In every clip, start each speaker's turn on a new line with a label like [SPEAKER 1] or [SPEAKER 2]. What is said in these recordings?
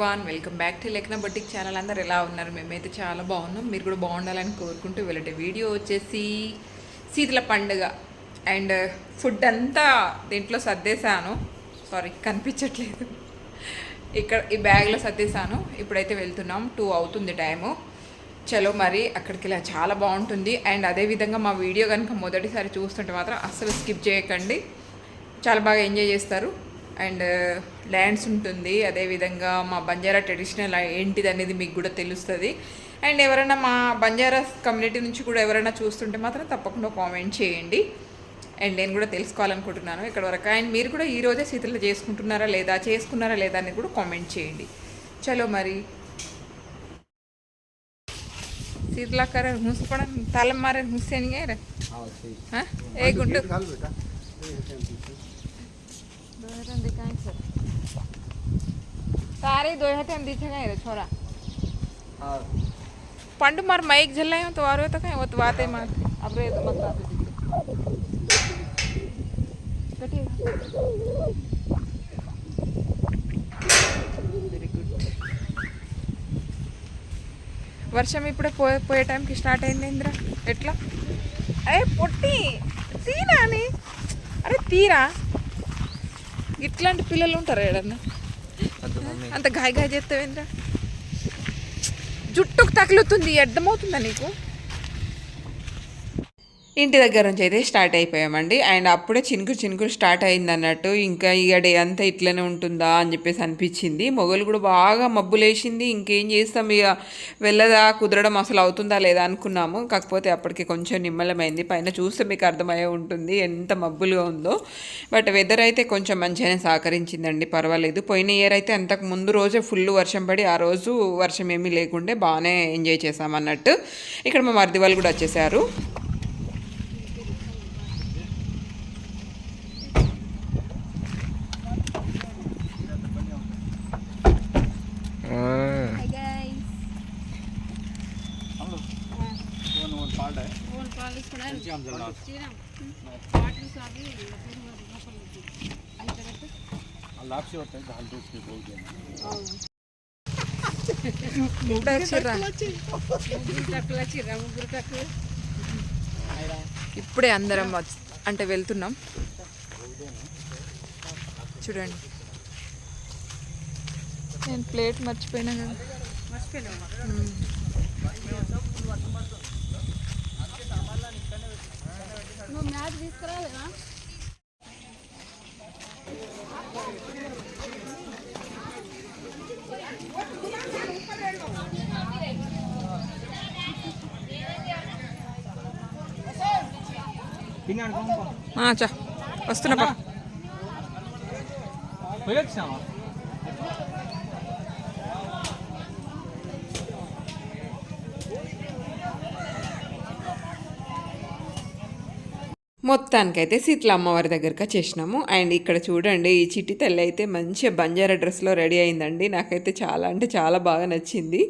[SPEAKER 1] One welcome back to లెక్న boutique channel. అందరు ఎలా ఉన్నారు? మేమైతే చాలా బాగున్నాం. మీరు కూడా బాగుండాలని కోరుకుంటూ వెళ్ళటే వీడియో వచ్చేసి శీతల పండుగ అండ్ uh, ఫుడ్ అంతా దీంట్లో సర్దేశాను. సారీ కనిపించట్లేదు. ఇక్కడ ఈ బ్యాగ్లో సర్దేశాను. ఇప్పుడైతే వెళ్తున్నాం. టూ అవుతుంది టైము. చలో మరి అక్కడికి ఇలా చాలా బాగుంటుంది. అండ్ అదేవిధంగా మా వీడియో కనుక మొదటిసారి చూస్తుంటే మాత్రం అస్సలు స్కిప్ చేయకండి. చాలా బాగా ఎంజాయ్ చేస్తారు. అండ్ ల్యాండ్స్ ఉంటుంది. అదేవిధంగా మా బంజారా ట్రెడిషనల్ ఏంటిది అనేది మీకు కూడా తెలుస్తుంది. అండ్ ఎవరైనా మా బంజారా కమ్యూనిటీ నుంచి కూడా ఎవరైనా చూస్తుంటే మాత్రం తప్పకుండా కామెంట్ చేయండి. అండ్ నేను కూడా తెలుసుకోవాలనుకుంటున్నాను ఇక్కడ వరకు. అండ్ మీరు కూడా ఈరోజే శీతలు చేసుకుంటున్నారా లేదా చేసుకున్నారా లేదా అని కూడా కామెంట్ చేయండి. చలో మరి. శీతలాకార మూసుకోవడం తలం మారే ముసేనిగా ఏ గుంటు દોહેટન દેખાય છે તારી દોહેટન દેખાય રે છોરા હા પંડ માર માઈક જલાયો તો આરો તો કઈ વાત વાતે માં આપણે તો મત આપી દીધી કટી వర్షం ఇప్పుడే పో పోయే టైంకి స్టార్ట్ అయింది ఇంద్ర ఎట్లా అరే పొట్టి తీరా అని అరే తీరా ఇట్లాంటి పిల్లలు ఉంటారు ఏడన్నా? అంత గాయ గాయ చేస్తావు ఇంద్ర జుట్టుకు తగులుతుంది అర్థమవుతుందా నీకు? ఇంటి దగ్గర నుంచి అయితే స్టార్ట్ అయిపోయామండి. అండ్ అప్పుడే చినుకు చినుకులు స్టార్ట్ అయింది అన్నట్టు ఇంకా ఇక డే అంతా ఇట్లనే ఉంటుందా అని చెప్పేసి అనిపించింది. మొగలు కూడా బాగా మబ్బులేసింది. ఇంకేం చేస్తాం ఇక? వెళ్ళదా? కుదరడం అసలు అవుతుందా లేదా అనుకున్నాము. కాకపోతే అప్పటికి కొంచెం నిమ్మలమైంది. పైన చూస్తే మీకు అర్థమయ్యే ఉంటుంది ఎంత మబ్బులుగా ఉందో. బట్ వెదర్ అయితే కొంచెం మంచిగానే సహకరించిందండి. పర్వాలేదు. పోయిన ఇయర్ అయితే అంతకు ముందు రోజే ఫుల్ వర్షం పడి ఆ రోజు వర్షం ఏమీ లేకుండే బాగానే ఎంజాయ్ చేసాం అన్నట్టు ఇక్కడ మా మరిది వాళ్ళు కూడా వచ్చేసారు. ఇప్పుడు అందరం అంటే వెళ్తున్నాం. చూడండి. నేను ప్లేట్ మర్చిపోయినా కదా.
[SPEAKER 2] నువ్వు మ్యాచ్ తీసుకురాలేదా?
[SPEAKER 1] ఆ, చా. వస్తున్నా పా. మొత్తానికైతే శీతల అమ్మవారి దగ్గరికి వచ్చేసినాము. అండ్ ఇక్కడ చూడండి ఈ చిట్టి తల్లి అయితే మంచిగా బంజారా డ్రెస్లో రెడీ అయిందండి. నాకైతే చాలా అంటే చాలా బాగా నచ్చింది.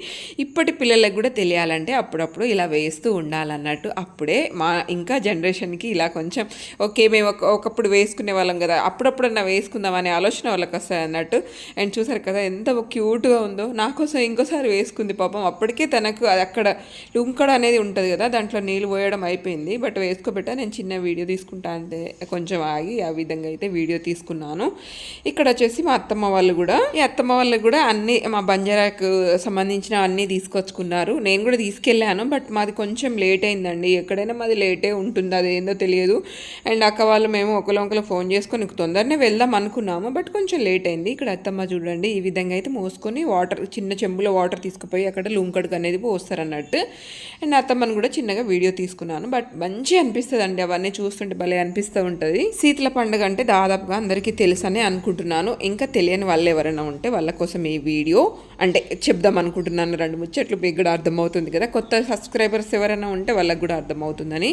[SPEAKER 1] ఇప్పటి పిల్లలకు కూడా తెలియాలంటే అప్పుడప్పుడు ఇలా వేస్తూ ఉండాలన్నట్టు. అప్పుడే మా ఇంకా జనరేషన్కి ఇలా కొంచెం ఓకే మేము ఒక ఒకప్పుడు వేసుకునే వాళ్ళం కదా అప్పుడప్పుడన్నా వేసుకుందాం అనే ఆలోచన వాళ్ళకి వస్తుంది అన్నట్టు. అండ్ చూసారు కదా ఎంత క్యూట్గా ఉందో. నా కోసం ఇంకోసారి వేసుకుంది పాపం. అప్పటికే తనకు అది అక్కడ లుంకడ అనేది ఉంటుంది కదా దాంట్లో నీళ్ళు పోయడం అయిపోయింది. బట్ వేసుకోబెట్టా నేను చిన్న వీడియో తీసుకుంటా అంటే కొంచెం ఆగి ఆ విధంగా అయితే వీడియో తీసుకున్నాను. ఇక్కడ వచ్చేసి మా అత్తమ్మ వాళ్ళు కూడా ఈ అత్తమ్మ వాళ్ళు కూడా అన్ని మా బంజారాకు సంబంధించిన అన్నీ తీసుకొచ్చుకున్నారు. నేను కూడా తీసుకెళ్ళాను బట్ మాది కొంచెం లేట్ అయిందండి. ఎక్కడైనా మాది లేటే ఉంటుంది అది ఏందో తెలియదు. అండ్ అక్క వాళ్ళు మేము ఒకరు ఒకరు ఫోన్ చేసుకొని తొందరనే వెళ్దాం అనుకున్నాము బట్ కొంచెం లేట్ అయింది. ఇక్కడ అత్తమ్మ చూడండి ఈ విధంగా అయితే మోసుకొని వాటర్ చిన్న చెంబులో వాటర్ తీసుకుపోయి అక్కడ లూంకడుకు అనేది పోస్తారు అన్నట్టు. అండ్ అత్తమ్మని కూడా చిన్నగా వీడియో తీసుకున్నాను బట్ మంచి అనిపిస్తుంది అండి అవన్నీ చూస్తుంటే భలే అనిపిస్తూ ఉంటుంది. శీతల పండుగ అంటే దాదాపుగా అందరికీ తెలుసనే అనుకుంటున్నాను. ఇంకా తెలియని వాళ్ళు ఎవరైనా ఉంటే వాళ్ళ కోసం ఈ వీడియో అంటే చెప్దాం అనుకుంటున్నాను. రెండు ముచ్చట్లు మీకు కూడా అర్థమవుతుంది కదా. కొత్త సబ్స్క్రైబర్స్ ఎవరైనా ఉంటే వాళ్ళకి కూడా అర్థమవుతుందని.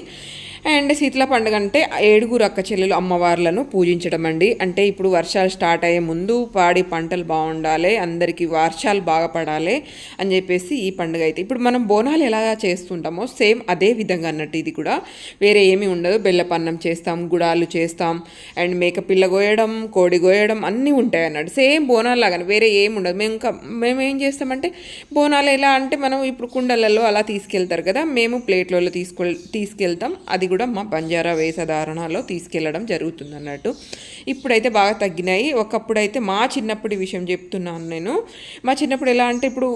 [SPEAKER 1] అండ్ శీతల పండుగ అంటే ఏడుగురు అక్క చెల్లెలు అమ్మవార్లను పూజించడం అండి. అంటే ఇప్పుడు వర్షాలు స్టార్ట్ అయ్యే ముందు పాడి పంటలు బాగుండాలి అందరికీ వర్షాలు బాగా పడాలి అని చెప్పేసి ఈ పండుగ అయితే. ఇప్పుడు మనం బోనాలు ఎలా చేస్తుంటామో సేమ్ అదే విధంగా అన్నట్టు ఇది కూడా. వేరే ఏమీ ఉండదు. బెల్ల అన్నం చేస్తాం గుడాలు చేస్తాం అండ్ మేక పిల్ల కోయడం కోడి కోయడం అన్నీ ఉంటాయి అన్నట్టు సేమ్ బోనాలు లాగానే వేరే ఏం ఉండదు. మేము ఇంకా మేము ఏం చేస్తామంటే బోనాలు ఎలా అంటే మనం ఇప్పుడు కుండలలో అలా తీసుకెళ్తారు కదా మేము ప్లేట్లలో తీసుకెళ్ తీసుకెళ్తాం. అది కూడా మా బంజారా వేషధారణలో తీసుకెళ్ళడం జరుగుతుంది అన్నట్టు ఇప్పుడైతే బాగా తగ్గినాయి. ఒకప్పుడు అయితే మా చిన్నప్పటి విషయం చెప్తున్నాను నేను. మా చిన్నప్పుడు ఎలా అంటే ఇప్పుడు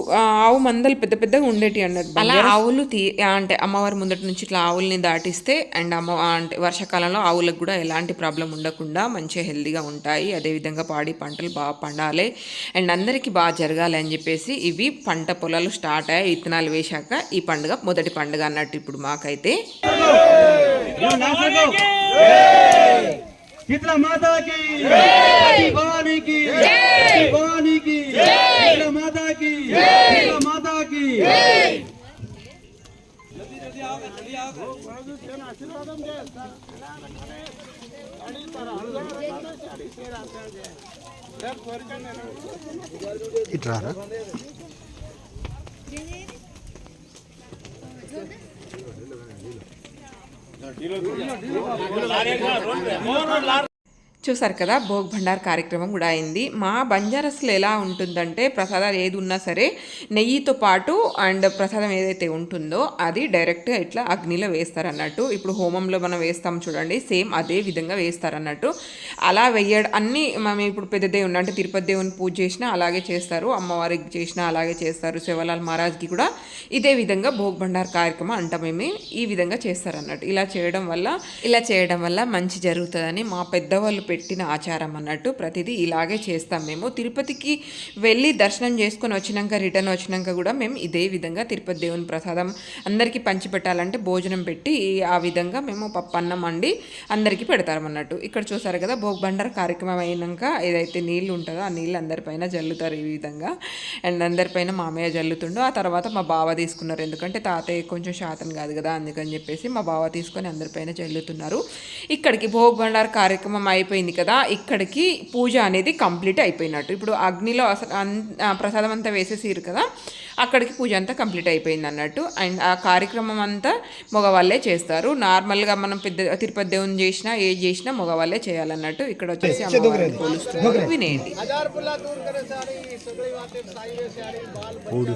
[SPEAKER 1] ఆవు మందలు పెద్ద పెద్దగా ఉండేటి అన్నట్టు అలా ఆవులు తీ అంటే అమ్మవారి ముందటి నుంచి ఇట్లా ఆవుల్ని దాటిస్తే అండ్ అమ్మ అంటే వర్షాకాలంలో ఆవులకు కూడా ఎలాంటి ప్రాబ్లం ఉండకుండా మంచిగా హెల్తీగా ఉంటాయి. అదేవిధంగా పాడి పంటలు బాగా పండాలి. అండ్ అందరికీ బాగా జరగాలి అని చెప్పేసి ఇవి పంట పొలాలు స్టార్ట్ అయ్యాయి. విత్తనాలు వేశాక ఈ పండుగ మొదటి పండుగ అన్నట్టు ఇప్పుడు మాకైతే.
[SPEAKER 3] शीतला माता की भवानी की भवानी की शीतला माता की शीतला माता की।
[SPEAKER 4] ఇట్రారా
[SPEAKER 1] చూసారు కదా భోగ్ భండార్ కార్యక్రమం కూడా అయింది. మా బంజారస్లో ఎలా ఉంటుందంటే ప్రసాదాలు ఏది ఉన్నా సరే నెయ్యితో పాటు అండ్ ప్రసాదం ఏదైతే ఉంటుందో అది డైరెక్ట్గా ఇట్లా అగ్నిలో వేస్తారన్నట్టు. ఇప్పుడు హోమంలో మనం వేస్తాం చూడండి సేమ్ అదే విధంగా వేస్తారన్నట్టు. అలా వెయ్యడం అన్నీ మేము ఇప్పుడు పెద్ద దేవుని అంటే తిరుపతి దేవుని పూజ చేసినా అలాగే చేస్తారు. అమ్మవారికి చేసినా అలాగే చేస్తారు. శివలాల్ మహారాజ్కి కూడా ఇదే విధంగా భోగ్ భండార్ కార్యక్రమం అంటమేమి మేము ఈ విధంగా చేస్తారన్నట్టు. ఇలా చేయడం వల్ల ఇలా చేయడం వల్ల మంచి జరుగుతుందని మా పెద్దవాళ్ళు పెట్టిన ఆచారం అన్నట్టు ప్రతిదీ ఇలాగే చేస్తాం మేము. తిరుపతికి వెళ్ళి దర్శనం చేసుకొని వచ్చినాక రిటర్న్ వచ్చినాక కూడా మేము ఇదే విధంగా తిరుపతి దేవుని ప్రసాదం అందరికీ పంచిపెట్టాలంటే భోజనం పెట్టి ఆ విధంగా మేము పప్పన్నం వండి అందరికీ పెడతాం అన్నట్టు. ఇక్కడ చూసారు కదా భోగ్బండార కార్యక్రమం అయినాక ఏదైతే నీళ్ళు ఉంటుందో ఆ నీళ్ళు అందరిపైన జల్లుతారు ఈ విధంగా. అండ్ అందరిపైన మామయ్య జల్లుతుండో. ఆ తర్వాత మా బావ తీసుకున్నారు. ఎందుకంటే తాతయ్య కొంచెం శాతం కాదు కదా అందుకని చెప్పేసి మా బావ తీసుకొని అందరిపైన జల్లుతున్నారు. ఇక్కడికి భోగ్ బండార్ కార్యక్రమం అయిపోయింది కదా ఇక్కడికి పూజ అనేది కంప్లీట్ అయిపోయినట్టు. ఇప్పుడు అగ్నిలో అసలు ప్రసాదం అంతా వేసేసిరు కదా అక్కడికి పూజ అంతా కంప్లీట్ అయిపోయింది అన్నట్టు. అండ్ ఆ కార్యక్రమం అంతా మగవాళ్ళే చేస్తారు. నార్మల్గా మనం పెద్ద తిరుపతి దేవుని చేసినా ఏ చేసినా మగవాళ్ళే చేయాలన్నట్టు ఇక్కడ వచ్చేసి అమ్మవారిని కొలుస్తున్నారు వినేయండి
[SPEAKER 4] ఓడి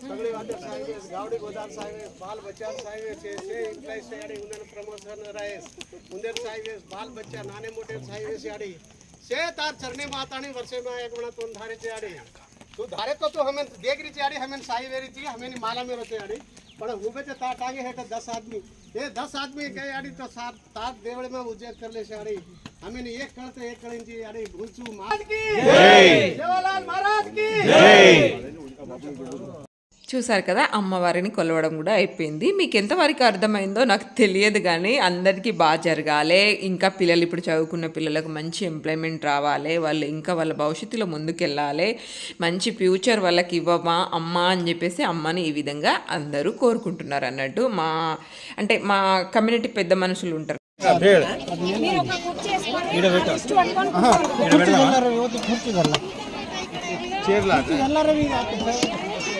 [SPEAKER 3] સગડી વાદર સાહેબે ગાવડી ગોદાન સાહેબે બાલ બચ્ચા સાહેબે છે છે ઇન્કલાઈ સાડી ઉંદર પ્રમોશન રહેશ ઉંદર સાહેબે બાલ બચ્ચા નાને મોટે સાહેબે સાડી છે તાર ચરણે માતાની વર્ષે માં એક વણા તું ધારે ચાડી તું ધારે તો તું હમે દેખ રી ચાડી હમે સાહેબ રી ચી હમે માલા મેરો ચાડી પણ ઉભે છે તાર ટાંગે હેઠે દસ આદમી એ દસ આદમી ગઈ આડી તો સાત તાર દેવળમાં ઉજેર કરી લેશે આડી हमें एक करते एक करें जी अरे भूसू महाराज की जय जवाहरलाल महाराज की जय
[SPEAKER 1] చూసారు కదా అమ్మవారిని కొలవడం కూడా అయిపోయింది. మీకు ఎంతవరకు అర్థమైందో నాకు తెలియదు కానీ అందరికీ బాగా జరగాలి. ఇంకా పిల్లలు ఇప్పుడు చదువుకున్న పిల్లలకు మంచి ఎంప్లాయ్మెంట్ రావాలి. వాళ్ళు ఇంకా వాళ్ళ భవిష్యత్తులో ముందుకెళ్ళాలి. మంచి ఫ్యూచర్ వాళ్ళకి ఇవ్వమా అమ్మ అని చెప్పేసి అమ్మని ఈ విధంగా అందరూ కోరుకుంటున్నారు అన్నట్టు మా అంటే మా కమ్యూనిటీ పెద్ద మనుషులు ఉంటారు.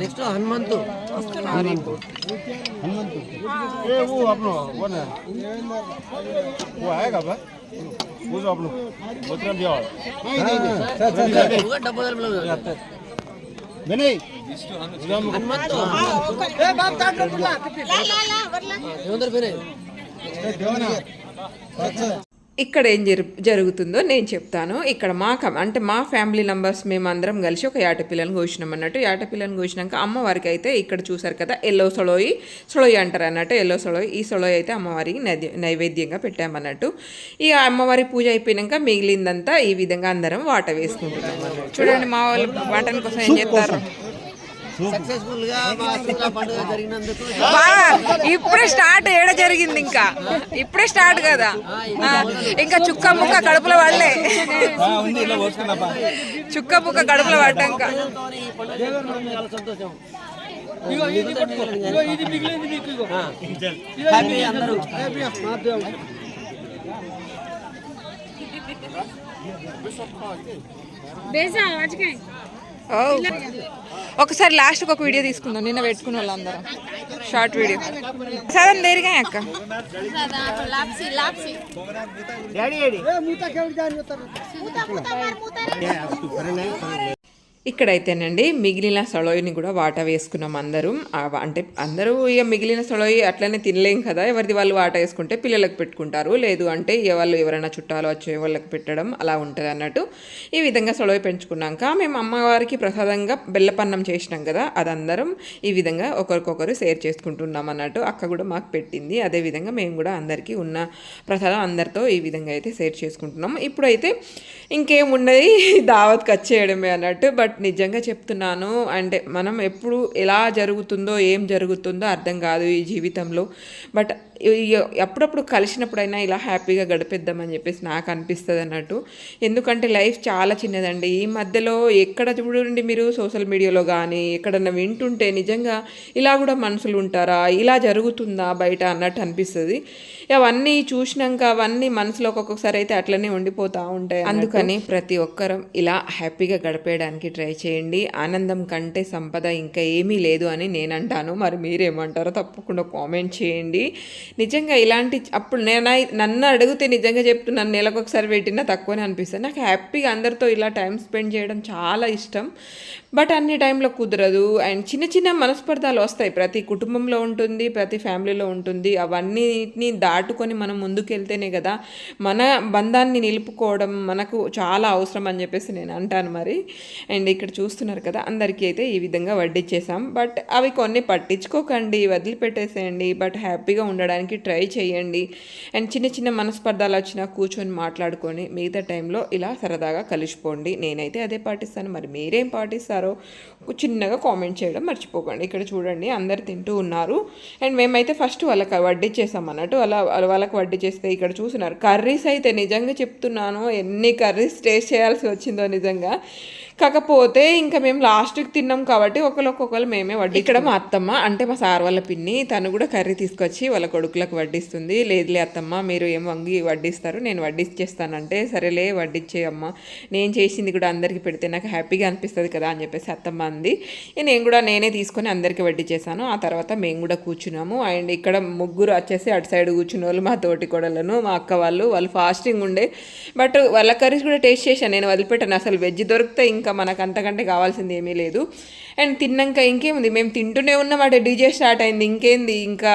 [SPEAKER 5] నెక్స్ట్ హనుమంతు
[SPEAKER 3] ये वो अपनो वो ना वो आएगा बा वो जो अपनो बोतल दिया
[SPEAKER 5] డబ్బు
[SPEAKER 3] नहीं
[SPEAKER 5] హనుమంతు ఏమందరు పేరే
[SPEAKER 1] ఇక్కడ ఏం జరు జరుగుతుందో నేను చెప్తాను. ఇక్కడ మా కం అంటే మా ఫ్యామిలీ మెంబర్స్ మేమందరం కలిసి ఒక యాట పిల్లని కోసినాం అన్నట్టు. యాట పిల్లని కోసినాక అమ్మవారికి అయితే ఇక్కడ చూసారు కదా ఎల్లో సొలోయి సొలోయి అంటారు అన్నట్టు. ఎల్లో సొలోయి ఈ సొలోయి అయితే అమ్మవారికి నైవేద్యంగా పెట్టామన్నట్టు ఈ అమ్మవారి పూజ అయిపోయినాక మిగిలిందంతా ఈ విధంగా అందరం వాట వేసుకుంటున్నాం. చూడండి మా వాళ్ళు వాటన్ కోసం ఏం చేస్తారు?
[SPEAKER 5] సక్సెస్ఫుల్గా మా శీతల పండుగ జరిగినందుకు
[SPEAKER 1] బాగా ఇప్పుడే స్టార్ట్ ఏడ జరిగింది ఇంకా? ఇప్పుడే స్టార్ట్ కదా? ఇంకా చుక్క ముక్క కడుపులో పడలే. చుక్క ముక్క కడుపులో పడ్డాక
[SPEAKER 5] ప్రజలతోని ఈ
[SPEAKER 1] ఒకసారి లాస్ట్కి ఒక వీడియో తీసుకుందాం. నిన్న పెట్టుకున్న వాళ్ళందరం. షార్ట్ వీడియో సగం దేరిగా అక్క? ఇక్కడైతేనండి మిగిలిన సొలోయిని కూడా వాటా వేసుకున్నాం అందరూ. అంటే అందరూ ఇక మిగిలిన సొలోయి అట్లనే తినలేం కదా ఎవరిది వాళ్ళు వాటా వేసుకుంటే పిల్లలకు పెట్టుకుంటారు. లేదు అంటే ఇక వాళ్ళు ఎవరైనా చుట్టాలు వచ్చే వాళ్ళకి పెట్టడం అలా ఉంటుంది అన్నట్టు. ఈ విధంగా సొలోయి పెంచుకున్నాక మేము అమ్మవారికి ప్రసాదంగా బెల్లపన్నం చేసినాం కదా అదందరం ఈ విధంగా ఒకరికొకరు షేర్ చేసుకుంటున్నాం అన్నట్టు అక్క కూడా మాకు పెట్టింది. అదే విధంగా మేము కూడా అందరికీ ఉన్న ప్రసాదం అందరితో ఈ విధంగా అయితే షేర్ చేసుకుంటున్నాం. ఇప్పుడైతే ఇంకేమున్నది దావత్కి వచ్చేయడమే అన్నట్టు బట్ నిజంగా చెప్తున్నాను అంటే మనం ఎప్పుడు ఎలా జరుగుతుందో ఏం జరుగుతుందో అర్థం కాదు ఈ జీవితంలో. బట్ అప్పుడప్పుడు కలిసినప్పుడైనా ఇలా హ్యాపీగా గడిపేద్దామని చెప్పేసి నాకు అనిపిస్తుంది అన్నట్టు. ఎందుకంటే లైఫ్ చాలా చిన్నదండి. ఈ మధ్యలో ఎక్కడ చూడండి మీరు సోషల్ మీడియాలో కానీ ఎక్కడన్నా వింటుంటే నిజంగా ఇలా కూడా మనుషులు ఉంటారా? ఇలా జరుగుతుందా బయట అన్నట్టు అనిపిస్తుంది. అవన్నీ చూసినాక అవన్నీ మనసులో ఒక్కొక్కసారి అయితే అట్లనే ఉండిపోతూ ఉంటాయి అందుకని ప్రతి ఒక్కరం ఇలా హ్యాపీగా గడిపేయడానికి ట్రై చేయండి. ఆనందం కంటే సంపద ఇంకా ఏమీ లేదు అని నేను అంటాను మరి మీరేమంటారో తప్పకుండా కామెంట్ చేయండి. నిజంగా ఇలాంటి అప్పుడు నేను నన్ను అడిగితే నిజంగా చెప్తున్నాను నెలకు ఒకసారి పెట్టినా తక్కువనే అనిపిస్తుంది. నాకు హ్యాపీగా అందరితో ఇలా టైం స్పెండ్ చేయడం చాలా ఇష్టం. బట్ అన్ని టైంలో కుదరదు. అండ్ చిన్న చిన్న మనస్పర్ధాలు వస్తాయి. ప్రతి కుటుంబంలో ఉంటుంది ప్రతి ఫ్యామిలీలో ఉంటుంది. అవన్నిటిని దాటుకొని మనం ముందుకెళ్తేనే కదా మన బంధాన్ని నిలుపుకోవడం మనకు చాలా అవసరం అని చెప్పేసి నేను అంటాను మరి. అండ్ ఇక్కడ చూస్తున్నారు కదా అందరికీ అయితే ఈ విధంగా వడ్డిచ్చేసాం. బట్ అవి కొన్ని పట్టించుకోకండి వదిలిపెట్టేసేయండి. బట్ హ్యాపీగా ఉండడానికి ట్రై చేయండి. అండ్ చిన్న చిన్న మనస్పర్ధాలు వచ్చినా కూర్చొని మాట్లాడుకొని మిగతా టైంలో ఇలా సరదాగా కలిసిపోండి. నేనైతే అదే పాటిస్తాను. మరి మీరేం పాటిస్తారో చిన్నగా కామెంట్ చేయడం మర్చిపోకండి. ఇక్కడ చూడండి అందరు తింటూ ఉన్నారు. అండ్ మేమైతే ఫస్ట్ వాళ్ళకి వడ్డీ చేసాం అన్నట్టు. అలా వాళ్ళ- వాళ్ళకి వడ్డీ చేస్తే ఇక్కడ చూస్తున్నారు. కర్రీస్ అయితే నిజంగా చెప్తున్నాను. ఎన్ని కర్రీస్ టేస్ట్ చేయాల్సి వచ్చిందో నిజంగా. కాకపోతే ఇంకా మేము లాస్ట్కి తిన్నాం కాబట్టి ఒకరికొకరు మేమే వడ్డీ ఇక్కడ మా అత్తమ్మ అంటే మా సార్ వాళ్ళ పిన్ని తను కూడా కర్రీ తీసుకొచ్చి వాళ్ళ కొడుకులకు వడ్డిస్తుంది. లేదులే అత్తమ్మ మీరు ఏం వంగి వడ్డిస్తారు నేను వడ్డిచ్చేస్తానంటే సరేలే వడ్డిచ్చేయమ్మ. నేను చేసింది కూడా అందరికీ పెడితే నాకు హ్యాపీగా అనిపిస్తుంది కదా అని చెప్పేసి అత్తమ్మ అంది. నేను కూడా నేనే తీసుకొని అందరికీ వడ్డిచ్చేసాను ఆ తర్వాత మేము కూడా కూర్చున్నాము. అండ్ ఇక్కడ ముగ్గురు వచ్చేసి అటు సైడ్ కూర్చున్న వాళ్ళు మా తోటి కొడలను మా అక్క వాళ్ళు వాళ్ళు ఫాస్టింగ్ ఉండే. బట్ వాళ్ళ కర్రీస్ కూడా టేస్ట్ చేశాను. నేను వదిలిపెట్టాను. అసలు వెజ్ దొరికితే ఇంకా ఇంకా మనకు అంతకంటే కావాల్సింది ఏమీ లేదు. అండ్ తిన్నాక ఇంకేముంది? మేము తింటూనే ఉన్నాం. అటు డీజే స్టార్ట్ అయింది. ఇంకేంది? ఇంకా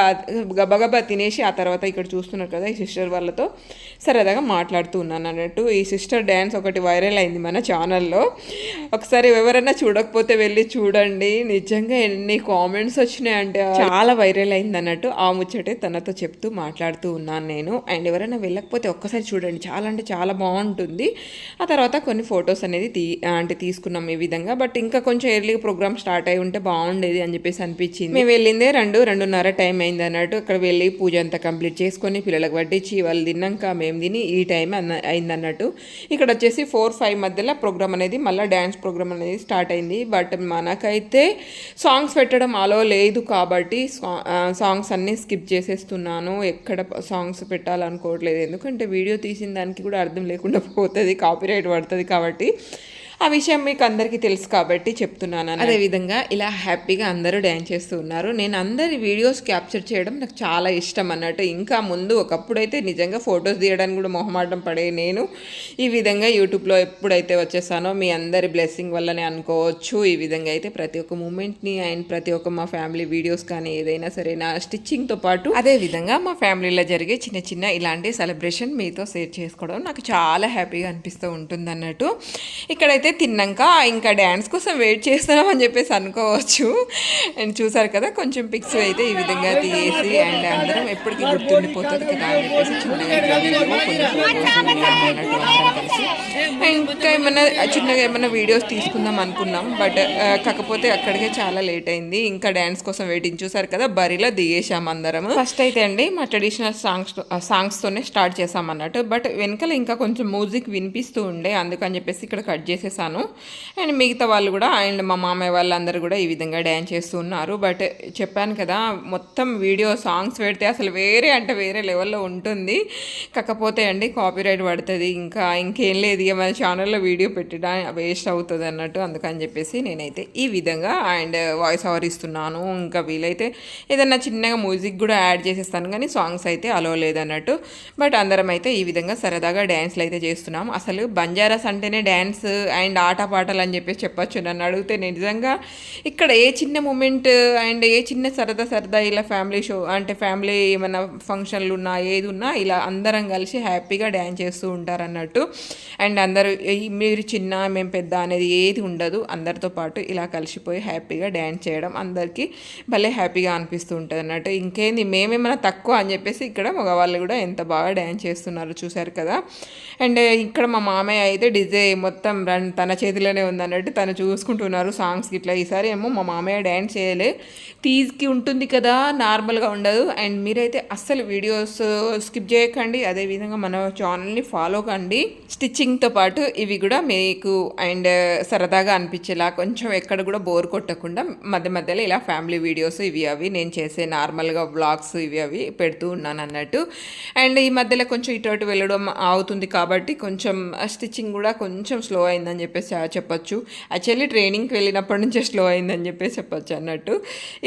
[SPEAKER 1] గబగబా తినేసి ఆ తర్వాత ఇక్కడ చూస్తున్నారు కదా ఈ సిస్టర్ వాళ్ళతో. సరదాగా మాట్లాడుతూ ఉన్నాను అన్నట్టు. ఈ సిస్టర్ డ్యాన్స్ ఒకటి వైరల్ అయింది మన ఛానల్లో. ఒకసారి ఎవరైనా చూడకపోతే వెళ్ళి చూడండి. నిజంగా ఎన్ని కామెంట్స్ వచ్చినాయంటే చాలా వైరల్ అయింది అన్నట్టు ఆ ముచ్చటే తనతో చెప్తూ మాట్లాడుతూ ఉన్నాను నేను. అండ్ ఎవరైనా వెళ్ళకపోతే ఒక్కసారి చూడండి. చాలా అంటే చాలా బాగుంటుంది. ఆ తర్వాత కొన్ని ఫొటోస్ అనేది తీ అంటే తీసుకున్నాం ఈ విధంగా. బట్ ఇంకా కొంచెం ఎర్లీ ప్రోగ్రామ్ స్టార్ట్ అయి ఉంటే బాగుండేది అని చెప్పేసి అనిపించింది. మేము వెళ్ళిందే రెండు రెండున్నర టైం అయింది అన్నట్టు. అక్కడ వెళ్ళి పూజ అంతా కంప్లీట్ చేసుకొని పిల్లలకు పట్టించి వాళ్ళు తిన్నాక మేము తిని ఈ టైం అన్న అయింది అన్నట్టు. ఇక్కడ వచ్చేసి ఫోర్ ఫైవ్ మధ్యలో ప్రోగ్రామ్ అనేది మళ్ళీ డ్యాన్స్ ప్రోగ్రామ్ అనేది స్టార్ట్ అయింది. బట్ మనకైతే సాంగ్స్ పెట్టడం అలో లేదు కాబట్టి సాంగ్స్ అన్నీ స్కిప్ చేసేస్తున్నాను. ఎక్కడ సాంగ్స్ పెట్టాలనుకోవట్లేదు. ఎందుకంటే వీడియో తీసిన దానికి కూడా అర్థం లేకుండా పోతుంది కాపీరైట్ పడుతుంది కాబట్టి. ఆ విషయం మీకు అందరికీ తెలుసు కాబట్టి చెప్తున్నాను అదే విధంగా ఇలా హ్యాపీగా అందరూ డ్యాన్స్ చేస్తూ ఉన్నారు. నేను అందరి వీడియోస్ క్యాప్చర్ చేయడం నాకు చాలా ఇష్టం అన్నట్టు. ఇంకా ముందు ఒకప్పుడైతే నిజంగా ఫొటోస్ తీయడానికి కూడా మొహమాటం పడే నేను ఈ విధంగా యూట్యూబ్లో ఎప్పుడైతే వచ్చేసానో మీ అందరి బ్లెస్సింగ్ వల్లనే అనుకోవచ్చు. ఈ విధంగా అయితే ప్రతి ఒక్క మూమెంట్ని అండ్ ప్రతి ఒక్క మా ఫ్యామిలీ వీడియోస్ కానీ ఏదైనా సరే నా స్టిచ్చింగ్తో పాటు అదే విధంగా మా ఫ్యామిలీలో జరిగే చిన్న చిన్న ఇలాంటి సెలబ్రేషన్ మీతో షేర్ చేసుకోవడం నాకు చాలా హ్యాపీగా అనిపిస్తూ ఉంటుంది అన్నట్టు. ఇక్కడైతే తిన్నాక ఇంకా డ్యాన్స్ కోసం వెయిట్ చేస్తున్నాం అని చెప్పేసి అనుకోవచ్చు. అండ్ చూసారు కదా కొంచెం పిక్స్ అయితే ఈ విధంగా తీసి అండ్ అందరం ఎప్పటికీ గుర్తుండిపోతుంది కదా అని చెప్పేసి చిన్నగా ఇంకా ఏమన్నా చిన్నగా ఏమైనా వీడియోస్ తీసుకుందాం అనుకున్నాం బట్ కాకపోతే అక్కడికే చాలా లేట్ అయింది. ఇంకా డ్యాన్స్ కోసం వెయిటింగ్ చూసారు కదా బరిలో దిగేసాం అందరం ఫస్ట్ అయితే అండి మా ట్రెడిషనల్ సాంగ్స్ సాంగ్స్తోనే స్టార్ట్ చేసాం అన్నట్టు. బట్ వెనకాల ఇంకా కొంచెం మ్యూజిక్ వినిపిస్తూ ఉండే అందుకని చెప్పేసి ఇక్కడ కట్ చేసేసాను. అండ్ మిగతా వాళ్ళు కూడా అండ్ మా మామయ్య వాళ్ళందరూ కూడా ఈ విధంగా డ్యాన్స్ చేస్తూ ఉన్నారు. బట్ చెప్పాను కదా మొత్తం వీడియో సాంగ్స్ పెడితే అసలు వేరే అంటే వేరే లెవెల్లో ఉంటుంది. కాకపోతే అండి కాపీరైట్ పడుతుంది ఇంకా ఇంకేం లేదు. ఇక మన ఛానల్లో వీడియో పెట్టడం వేస్ట్ అవుతుంది అన్నట్టు అందుకని చెప్పేసి నేనైతే ఈ విధంగా అండ్ వాయిస్ ఓవర్ ఇస్తున్నాను. ఇంకా వీలైతే ఏదన్నా చిన్నగా మ్యూజిక్ కూడా యాడ్ చేసేస్తాను కానీ సాంగ్స్ అయితే అలో లేదన్నట్టు బట్ అందరం అయితే ఈ విధంగా సరదాగా డ్యాన్స్లు అయితే చేస్తున్నాం. అసలు బంజారాస్ అంటేనే డ్యాన్స్ అండ్ ఆటపాటలు అని చెప్పేసి చెప్పచ్చు. నన్ను అడిగితే నిజంగా ఇక్కడ ఏ చిన్న మూమెంట్ అండ్ ఏ చిన్న సరదా సరదా ఇలా ఫ్యామిలీ షో అంటే ఫ్యామిలీ ఏమైనా ఫంక్షన్లు ఉన్నా ఏది ఉన్నా ఇలా అందరం కలిసి హ్యాపీగా డ్యాన్స్ చేస్తూ ఉంటారు అన్నట్టు. అండ్ అందరూ మీరు చిన్న మేము పెద్ద అనేది ఏది ఉండదు. అందరితో పాటు ఇలా కలిసిపోయి హ్యాపీగా డ్యాన్స్ చేయడం అందరికీ భలే హ్యాపీగా అనిపిస్తూ ఉంటుంది అన్నట్టు. ఇంకేంది మేమేమైనా తక్కువ అని చెప్పేసి ఇక్కడ మగవాళ్ళు కూడా ఎంత బాగా డ్యాన్స్ చేస్తున్నారు చూశారు కదా. అండ్ ఇక్కడ మా మామయ్య అయితే డిజే మొత్తం రన్ తన చేతిలోనే ఉంది అన్నట్టు తను చూసుకుంటున్నారు సాంగ్స్ ఇట్లా ఈసారి ఏమో మా మామయ్య డ్యాన్స్ చేయలే. తీజ్కి ఉంటుంది కదా నార్మల్గా ఉండదు. అండ్ మీరైతే అస్సలు వీడియోస్ స్కిప్ చేయకండి. అదేవిధంగా మన ఛానల్ని ఫాలో కండి. స్టిచ్చింగ్తో పాటు ఇవి కూడా మీకు అండ్ uh, సరదాగా అనిపించేలా కొంచెం ఎక్కడ కూడా బోర్ కొట్టకుండా మధ్య మధ్యలో ఇలా ఫ్యామిలీ వీడియోస్ ఇవి అవి నేను చేసే నార్మల్గా బ్లాగ్స్ ఇవి అవి పెడుతూ ఉన్నాను అన్నట్టు. అండ్ ఈ మధ్యలో కొంచెం ఇటు అటు వెళ్ళడం అవుతుంది కాబట్టి కొంచెం uh, స్టిచ్చింగ్ కూడా కొంచెం స్లో అయిందని చెప్పేసి uh, చెప్పొచ్చు. యాక్చువల్లీ ట్రైనింగ్కి వెళ్ళినప్పటి నుంచే స్లో అయిందని చెప్పేసి చెప్పొచ్చు అన్నట్టు.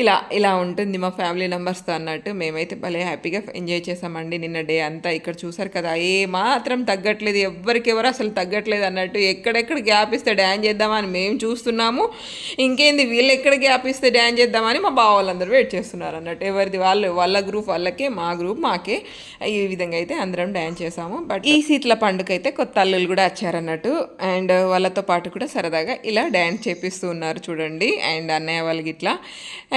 [SPEAKER 1] ఇలా ఇలా ఉంటుంది మా ఫ్యామిలీ మెంబర్స్తో అన్నట్టు. మేమైతే భలే హ్యాపీగా ఎంజాయ్ చేసామండి నిన్న డే అంతా. ఇక్కడ చూసారు కదా ఏ మాత్రం తగ్గట్లేదు. ఎవరికెవరు అసలు తగ్గట్లేదు అన్నట్టు ఎక్కడెక్కడ గ్యాప్ ఇస్తే డ్యాన్స్ చేద్దామని మేము చూస్తున్నాము. ఇంకేంది వీళ్ళు ఎక్కడ గ్యాప్ ఇస్తే డ్యాన్స్ చేద్దామని మా బావ వాళ్ళందరూ వెయిట్ చేస్తున్నారు అన్నట్టు. ఎవరిది వాళ్ళు వాళ్ళ గ్రూప్ వాళ్ళకే మా గ్రూప్ మాకే ఈ విధంగా అయితే అందరం డ్యాన్స్ చేసాము. బట్ ఈ సీట్ల పండుగ అయితే కొత్త అల్లులు కూడా వచ్చారన్నట్టు. అండ్ వాళ్ళతో పాటు కూడా సరదాగా ఇలా డ్యాన్స్ చేపిస్తూ ఉన్నారు చూడండి. అండ్ అన్నయ్య వాళ్ళకి ఇట్లా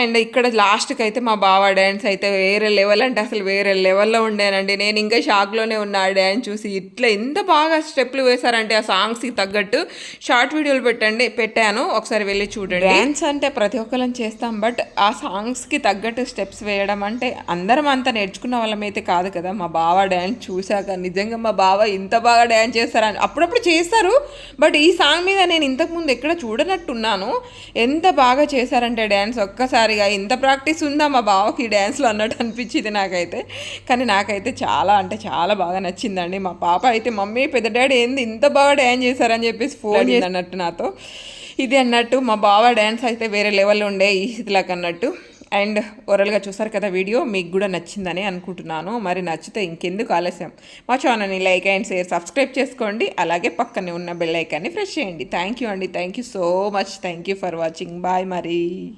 [SPEAKER 1] అండ్ ఇక్కడ లాస్ట్కి అయితే మా బావ డ్యాన్స్ అయితే వేరే లెవెల్ అంటే అసలు వేరే లెవెల్లో ఉండేనండి నేను ఇంకా షాక్లోనే ఉన్నా ఆ డ్యాన్స్ చూసి. ఇట్లా ఎంత బాగా స్టెప్లు చేస్తారంటే ఆ సాంగ్స్కి తగ్గట్టు షార్ట్ వీడియోలు పెట్టండి పెట్టాను. ఒకసారి వెళ్ళి చూడండి. డ్యాన్స్ అంటే ప్రతి ఒక్కరం చేస్తాం బట్ ఆ సాంగ్స్కి తగ్గట్టు స్టెప్స్ వేయడం అంటే అందరం అంతా నేర్చుకున్న వాళ్ళమైతే కాదు కదా. మా బావ డ్యాన్స్ చూశాక నిజంగా మా బావ ఇంత బాగా డ్యాన్స్ చేస్తారని అప్పుడప్పుడు చేస్తారు బట్ ఈ సాంగ్ మీద నేను ఇంతకుముందు ఎక్కడ చూడనట్టున్నాను. ఎంత బాగా చేశారంటే డ్యాన్స్ ఒక్కసారిగా ఇంత ప్రాక్టీస్ ఉందా మా బావకి ఈ డ్యాన్స్లో అన్నట్టు అనిపించింది నాకైతే. కానీ నాకైతే చాలా అంటే చాలా బాగా నచ్చిందండి. మా పాప అయితే మమ్మీ పెద్ద డాడీ ఏంది ఇంత బాగా డ్యాన్స్ చేశారని చెప్పేసి ఫోన్ చేసి అన్నట్టు నాతో. ఇది అన్నట్టు మా బావ డ్యాన్స్ అయితే వేరే లెవెల్లో ఉండే ఈ స్థితిలాగా అన్నట్టు. అండ్ ఓరల్గా చూసారు కదా వీడియో మీకు కూడా నచ్చిందని అనుకుంటున్నాను. మరి నచ్చితే ఇంకెందుకు ఆలస్యం? మా ఛానల్ని లైక్ అండ్ షేర్ సబ్స్క్రైబ్ చేసుకోండి. అలాగే పక్కనే ఉన్న బెల్ ఐకాన్ని ప్రెస్ చేయండి. థ్యాంక్ యూ అండి. Thank you so much. Thank you for watching. Bye మరి.